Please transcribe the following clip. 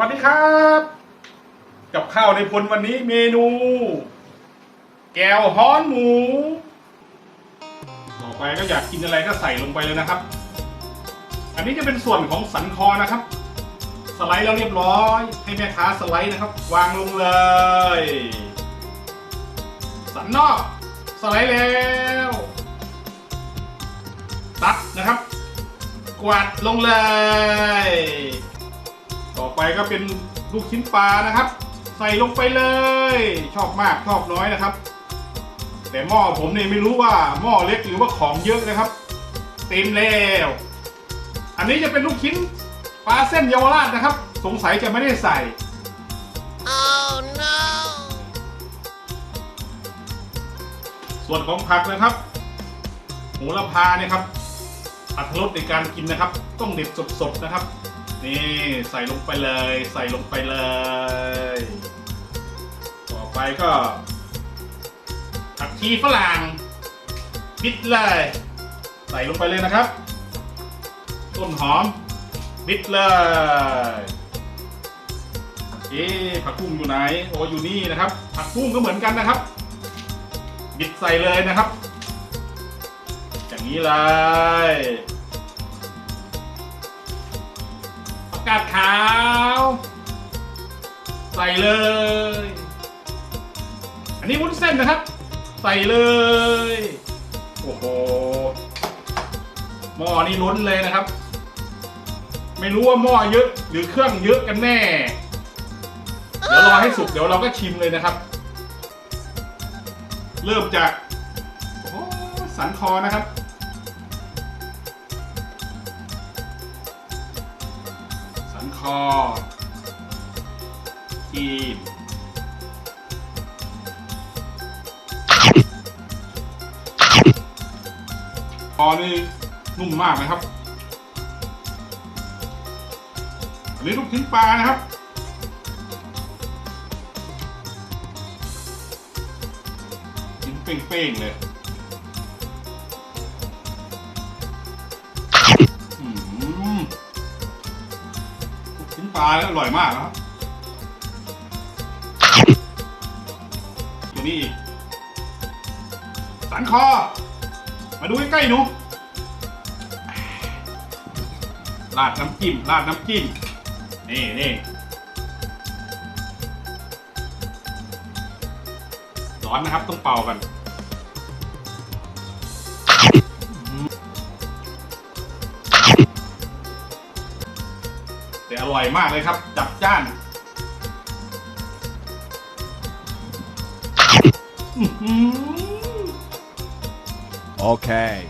วัสดีครับ กับข้าวในพลวันนี้เมนู แก้วฮ้อนหมู ต่อไปก็อยากกินอะไรก็ใส่ลงไปเลยนะครับ อันนี้จะเป็นส่วนของสันคอนะครับ สไลด์แล้วเรียบร้อย ให้แม่ค้าสไลด์นะครับ วางลงเลย สันนอก สไลด์แล้ว ตัดนะครับ กวาดลงเลย เป็นลูกชิ้นปลานะครับ ใส่ลงไปเลย ชอบมากชอบน้อยนะครับ แต่หม้อผมเนี่ยไม่รู้ว่าหม้อเล็กหรือว่าของเยอะนะครับ เต็มแล้วอันนี้จะเป็นลูกชิ้นปลาเส้นเยาวราชนะครับ สงสัยจะไม่ได้ใส่ Oh no! ส่วนของผักนะครับโหระพาเนี่ยครับอัตรสในการกินนะครับ ต้องเด็ดสดๆนะครับ นี่ใส่ลงไปเลย ใส่ลงไปเลย ต่อไปก็ผักชีฝรั่งบิดเลย ใส่ลงไปเลยนะครับ ต้นหอมบิดเลยเอ๊ผักบุ้งอยู่ไหนโอ้อยู่นี่นะครับ ผักบุ้งก็เหมือนกันนะครับ บิดใส่เลยนะครับ อย่างนี้เลย เลย อันนี้วุ้นเส้นนะครับ ใส่เลย โอ้โหหม้อนี่ล้นเลยนะครับ ไม่รู้ว่าหม้อเยอะหรือเครื่องเยอะกันแน่ เดี๋ยวรอให้สุกเดี๋ยวเราก็ชิมเลยนะครับ เริ่มจากสันคอนะครับสันคอ กีบคอนี่นุ่มมากนะครับ อันนี้ลูกชิ้นปลานะครับชิ้นเป้งๆเลยอืมลูกชิ้นปลาอร่อยมากนะครับ นี้อีก สันคอ มาดูใกล้ๆหนูราดน้ำจิ้มราดน้ำจิ้มนี่นี่ร้อนนะครับต้องเป่ากันแต่อร่อยมากเลยครับ จับจ้าน Mm-hmm. Okay.